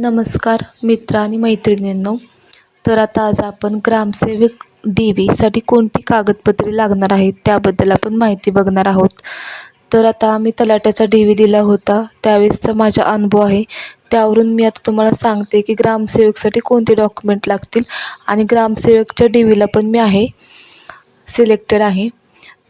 नमस्कार मित्र आणि मैत्रिणींनो. तर आता आज आपण ग्रामसेवक डी व्हीसाठी कोणती कागदपत्रे लागणार आहेत त्याबद्दल आपण माहिती बघणार आहोत. तर आता मी तलाट्याचा डी व्ही दिला होता त्यावेळेसचा माझा अनुभव आहे. त्यावरून मी आता तुम्हाला सांगते की ग्रामसेवकसाठी कोणते डॉक्युमेंट लागतील आणि ग्रामसेवकच्या डी व्हीला पण मी आहे सिलेक्टेड आहे.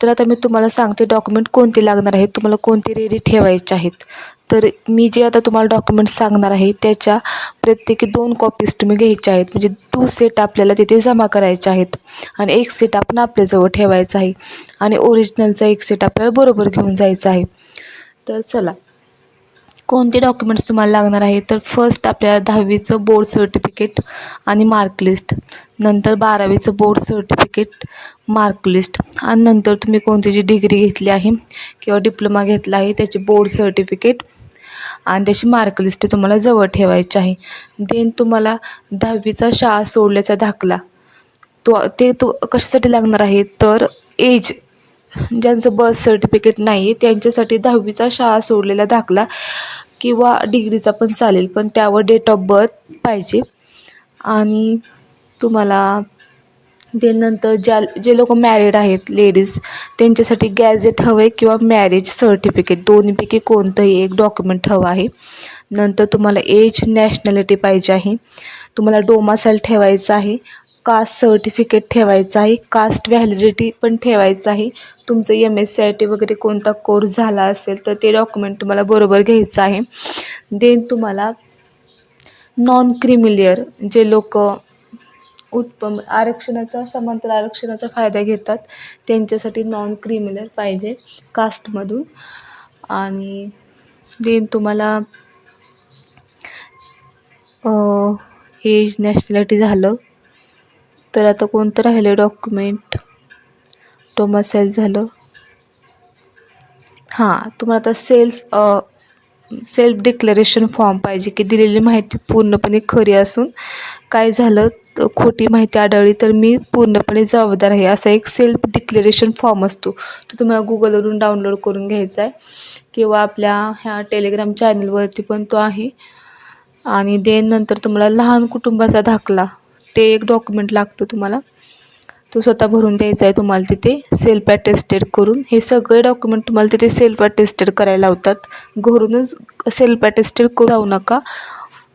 तर आता मी तुम्हाला सांगते डॉक्युमेंट कोणते लागणार आहेत तुम्हाला कोणते रेडी ठेवायचे आहेत. तर मी जे आता तुम्हाला डॉक्युमेंट्स सांगणार आहे त्याच्या प्रत्येकी दोन कॉपीज तुम्ही घ्यायच्या आहेत. म्हणजे टू सेट आपल्याला तिथे जमा करायचे आहेत आणि एक सेट आपण आपल्याजवळ ठेवायचा आहे आणि ओरिजिनलचा एक सेट आपल्याला बरोबर घेऊन जायचा आहे. तर चला कोणते डॉक्युमेंट्स तुम्हाला लागणार आहे? तर फर्स्ट आपल्याला दहावीचं बोर्ड सर्टिफिकेट आणि मार्कलिस्ट नंतर बारावीचं बोर्ड सर्टिफिकेट मार्कलिस्ट आणि नंतर तुम्ही कोणती जी डिग्री घेतली आहे किंवा डिप्लोमा घेतला आहे त्याचे बोर्ड सर्टिफिकेट आणि त्याची मार्कलिस्ट तुम्हाला जवळ ठेवायची आहे. देन तुम्हाला दहावीचा शाळा सोडल्याचा दाखला. तो ते तो कशासाठी लागणार आहे? तर एज ज्यांचं बर्थ सर्टिफिकेट नाही आहे त्यांच्यासाठी दहावीचा शाळा सोडलेला दाखला. किंवा डिग्रीचा पण चालेल पण त्यावर डेट ऑफ बर्थ पाहिजे. आणि तुम्हाला ते नंतर ज्या जे लोक मॅरिड आहेत लेडीज त्यांच्यासाठी गॅजेट हवं आहे किंवा मॅरेज सर्टिफिकेट दोन्हीपैकी कोणतंही एक डॉक्युमेंट हवं आहे. नंतर तुम्हाला एज नॅशनॅलिटी पाहिजे आहे. तुम्हाला डोमासाईल ठेवायचं आहे. कास्ट सर्टिफिकेट ठेवायचं आहे कास्ट व्हॅलिडिटी पण ठेवायचं आहे. तुमचं M S C I T वगैरे कोणता कोर्स झाला असेल तर ते डॉक्युमेंट तुम्हाला बरोबर घ्यायचं आहे. देन तुम्हाला नॉन क्रिमिलियर जे लोक उत्पम आरक्षणाचा समांतर आरक्षणाचा फायदा घेतात त्यांच्यासाठी नॉन क्रिमिनल पाहिजे कास्टमधून. आणि देन तुम्हाला एज नॅशनॅलिटी झालं. तर आता कोणतं राहिलं डॉक्युमेंट? टोमा सेल झालं. हां तुम्हाला आता सेल्फ सेल्फ डिक्लेरेशन फॉर्म पाहिजे की दिलेली माहिती पूर्णपणे खरी असून काय झालं खोटी माहिती आढळली तर मी पूर्णपणे जबाबदार आहे. असा एक सेल्फ डिक्लेरेशन फॉर्म असतो. तो तुम्हाला गुगलवरून डाउनलोड करून घ्यायचा आहे. किंवा आपल्या ह्या टेलिग्राम चॅनलवरती पण तो आहे. आणि देन नंतर तुम्हाला लहान कुटुंबाचा दाखला. ते एक डॉक्युमेंट लागतं तुम्हाला. तो स्वतः भरून द्यायचा आहे तुम्हाला तिथे सेल्फ अटेस्टेड करून. हे सगळे डॉक्युमेंट तुम्हाला तिथे सेल्फ अटेस्टेड करायला लावतात. घरूनच सेल्फ अटेस्टेड करू जाऊ नका.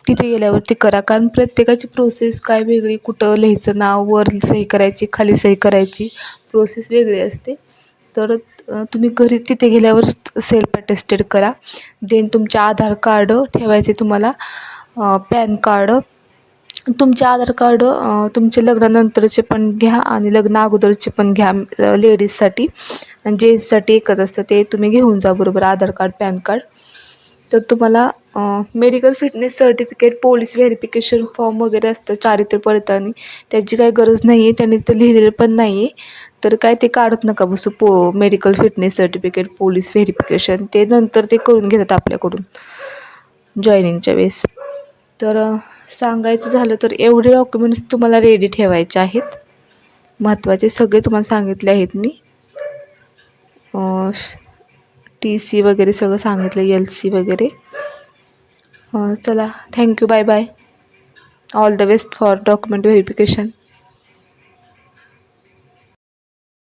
तिथे गेल्यावरती करा. कारण प्रत्येकाची प्रोसेस काय वेगळी कुठं लिहायचं नाव वर सही करायची खाली सही करायची प्रोसेस वेगळी असते. तर तुम्ही घरी तिथे गेल्यावर सेल्फ अटेस्टेड करा. देन तुमचे आधार कार्ड ठेवायचे तुम्हाला. पॅन कार्ड तुमचे आधार कार्ड तुमचे लग्नानंतरचे पण घ्या आणि लग्न अगोदरचे पण घ्या लेडीजसाठी. आणि जेंट्ससाठी एकच असतं ते तुम्ही घेऊन जा बरोबर आधार कार्ड पॅन कार्ड. तर तुम्हाला medical fitness certificate police verification form वगैरे असतं चारित्र पडताना त्याची काही गरज नाही आहे त्यांनी तर लिहिलेलं पण नाही आहे तर काय ते काढत नका बसू पो medical fitness certificate police verification ते नंतर ते करून घेतात आपल्याकडून जॉईनिंगच्या वेळेस. तर सांगायचं झालं तर एवढे डॉक्युमेंट्स तुम्हाला रेडी ठेवायचे आहेत. महत्त्वाचे सगळे तुम्हाला सांगितले आहेत मी. टी सी वगैरे सगळं सांगितलं एल सी वगैरे. चला thank you bye bye all the best for document verification